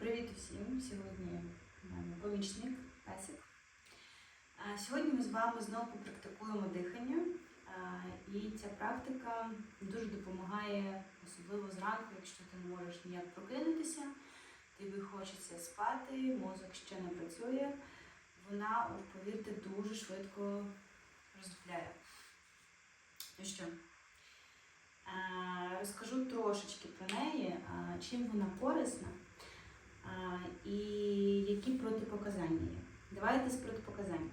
Привіт усім! Сьогодні в мене помічник Песик. Сьогодні ми з вами знову попрактикуємо дихання. І ця практика дуже допомагає, особливо зранку, якщо ти не можеш ніяк прокинутися, тобі хочеться спати, мозок ще не працює. Вона, повірте, дуже швидко роздупляє. Ну що, розкажу трошечки про неї, чим вона корисна. І які протипоказання є? Давайте з протипоказань.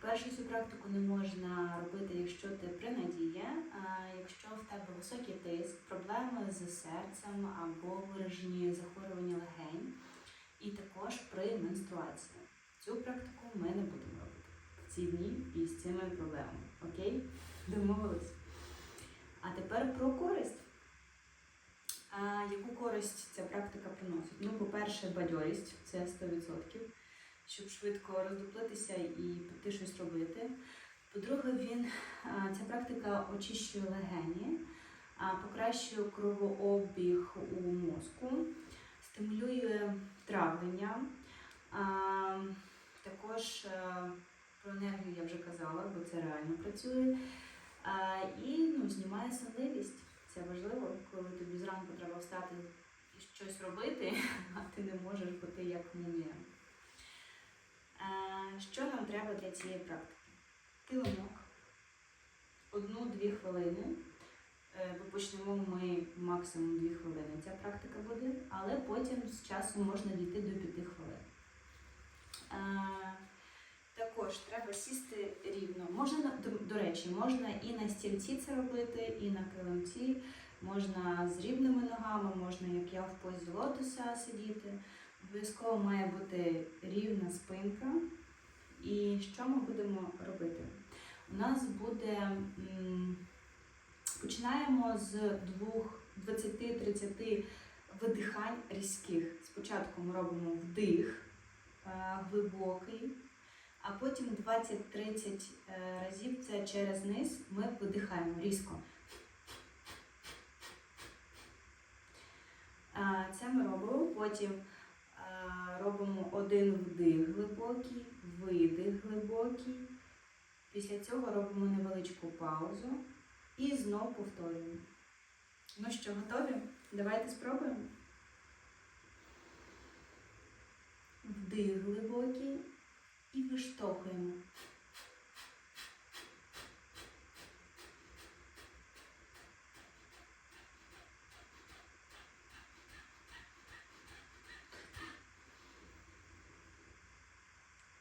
По-перше, цю практику не можна робити, якщо ти при надії, а якщо в тебе високий тиск, проблеми з серцем або виражені захворювання легень, і також при менструації. Цю практику ми не будемо робити в ці дні і з цими проблемами. Окей? Домовились? А тепер про користь. Яку користь ця практика приносить? Ну, по-перше, бадьорість це 100%, щоб швидко роздуплитися і піти щось робити. По-друге, він, ця практика очищує легені, покращує кровообіг у мозку, стимулює травлення. Також про енергію я вже казала, бо це реально працює. І ну, знімає сонливість. Це важливо, коли тобі зранку треба встати і щось робити, а ти не можеш бути як мумія. Е, Що нам треба для цієї практики? Килимок, одну-дві хвилини. Е, почнемо ми максимум дві хвилини. Ця практика буде, але потім з часу можна дійти до п'яти хвилин. Е, Також треба сісти рівно. Можна до речі, можна і на стільці це робити, і на килимці, можна з рівними ногами, можна, як я в позі лотоса сидіти. Обов'язково має бути рівна спинка. І що ми будемо робити? У нас буде починаємо з двох 20-30 видихань різких. Спочатку ми робимо вдих е, глибокий, а потім 20-30 е, разів це через низ ми видихаємо різко. Це ми робимо. Потім е, робимо один вдих глибокий, видих глибокий. Після цього робимо невеличку паузу і знов повторюємо. Ну що, готові? Давайте спробуємо. Вдих глибокий і виштовхуємо.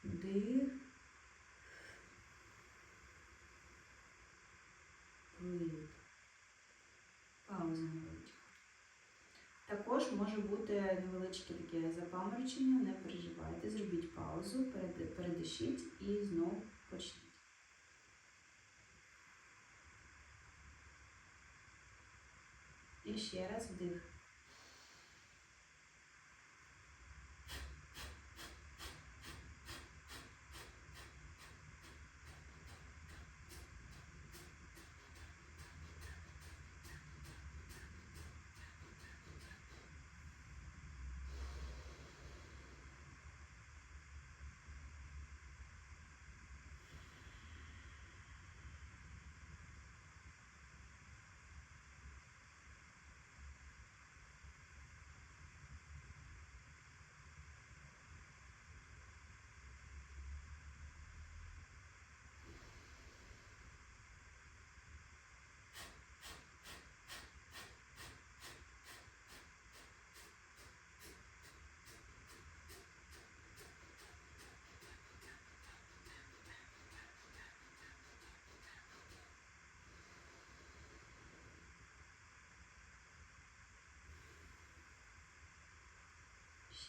Вдих. Видих. Пауза на невеличка. Також може бути невеличке таке запаморочення, не переживайте, зробіть паузу, передишіть і знову почніть. І ще раз вдих.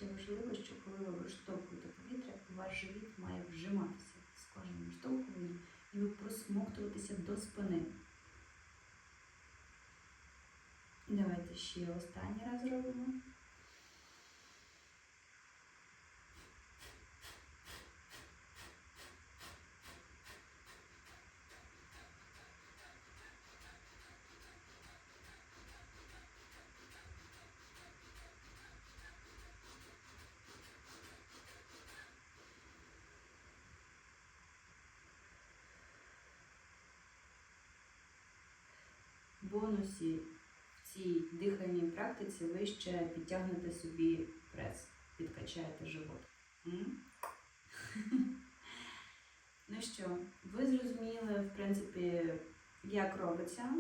Ще важливо, що коли ви виштовхуєте повітря, ваш живіт має вжиматися з кожним виштовхуванням і ви просмоктуватися до спини. Давайте ще останній раз зробимо. Бонусі в цій дихальній практиці ви ще підтягнете собі прес, підкачаєте живот. Ну що, ви зрозуміли, в принципі, як робиться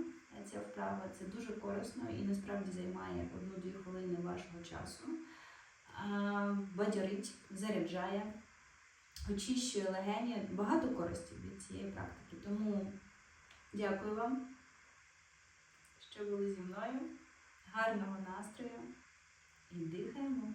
ця вправа. Це дуже корисно і насправді займає одну-дві хвилини вашого часу. Бадьорить, заряджає, очищує легені. Багато користі від цієї практики. Тому дякую вам, що були зі мною. Гарного настрою і дихаємо.